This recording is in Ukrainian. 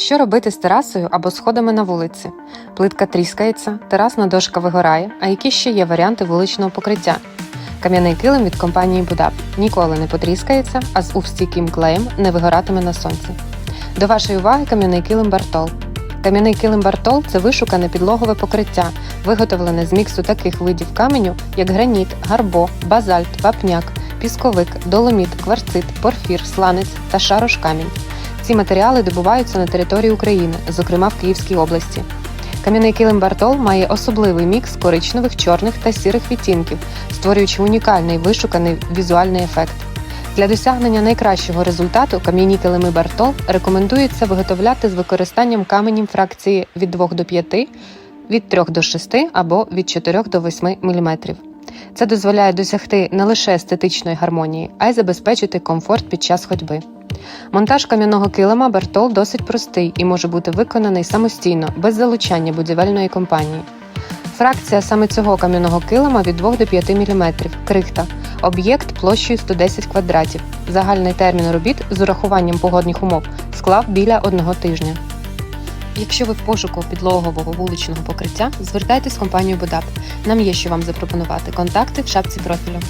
Що робити з терасою або сходами на вулиці? Плитка тріскається, терасна дошка вигорає, а які ще є варіанти вуличного покриття? Кам'яний килим від компанії Будап ніколи не потріскається, а з увстійким клеєм не вигоратиме на сонці. До вашої уваги кам'яний килим Бартол. Кам'яний килим Бартол це вишукане підлогове покриття, виготовлене з міксу таких видів каменю, як граніт, гарбо, базальт, вапняк, пісковик, доломіт, кварцит, порфір, сланець та шарош камінь. Ці матеріали добуваються на території України, зокрема в Київській області. Кам'яний килим Бартол має особливий мікс коричневих, чорних та сірих відтінків, створюючи унікальний вишуканий візуальний ефект. Для досягнення найкращого результату кам'яні килими Бартол рекомендується виготовляти з використанням каменів фракції від 2 до 5, від 3 до 6 або від 4 до 8 мм. Це дозволяє досягти не лише естетичної гармонії, а й забезпечити комфорт під час ходьби. Монтаж кам'яного килима Бартол досить простий і може бути виконаний самостійно, без залучання будівельної компанії. Фракція саме цього кам'яного килима від 2 до 5 мм, крихта, об'єкт площею 110 квадратів. Загальний термін робіт з урахуванням погодних умов склав біля одного тижня. Якщо ви в пошуку підлогового вуличного покриття, звертайтесь в компанію Будап. Нам є що вам запропонувати. Контакти в шапці профілю.